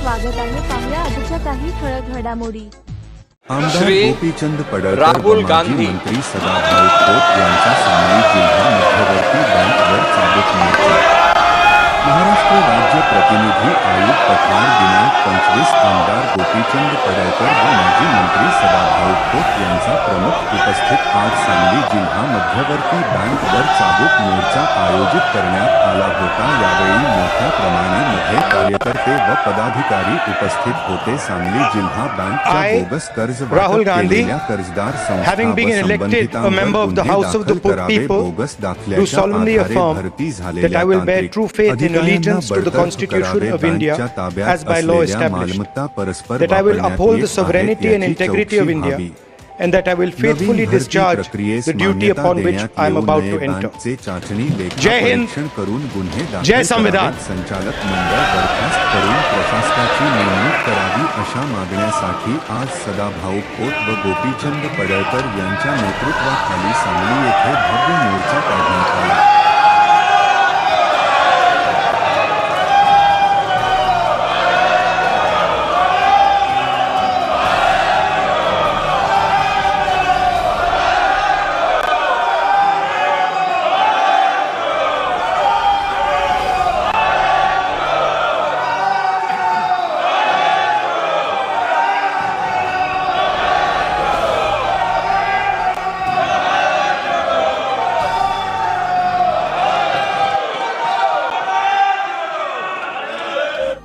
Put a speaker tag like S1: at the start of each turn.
S1: स्वागत आहे. पाहूया आजच्या काही ठळक घडामोडी.
S2: आमदार
S3: श्री
S2: गोपीचंद पडळकर
S3: राहुल
S2: व माजी
S3: गांधी.
S2: मंत्री सदाभाऊ खोत यांचा सांगली जिल्हा मध्यवर्ती बँकवर चालक मोर्चा महाराष्ट्र राज्य प्रतिनिधी आयुक्त पठार दिनांक पंचवीस आमदार गोपीचंद पडळकर व माजी मंत्री सदाभाऊ खोत यांचा प्रमुख उपस्थित आज सांगली जिल्हा मध्यवर्ती बँकवर चाबूक मोर्चा आयोजित करण्यात आला होता. यावेळी मोठ्या प्रमाणे मध्ये कार्यकर व पदाधिकारी उपस्थित होते सांगली जिल्हा
S4: बँक
S2: बोगस कर्ज
S4: राहुल
S2: गांधी कर्जदार bogus
S4: and that I will faithfully discharge the duty upon which I am about to enter.
S2: Jai Hind! Jai
S4: जय हिंद.
S2: परीक्षण करून गुन्हे दाखल
S4: जय संविधान.
S2: संचालक मंडळ बरखास्त करून प्रशासकाची नेमणूक करावी अशा मागण्यासाठी आज सदाभाऊ खोत व गोपीचंद पडळकर यांच्या नेतृत्वाखाली सांगली येथे भव्य मोर्चा काढण्यात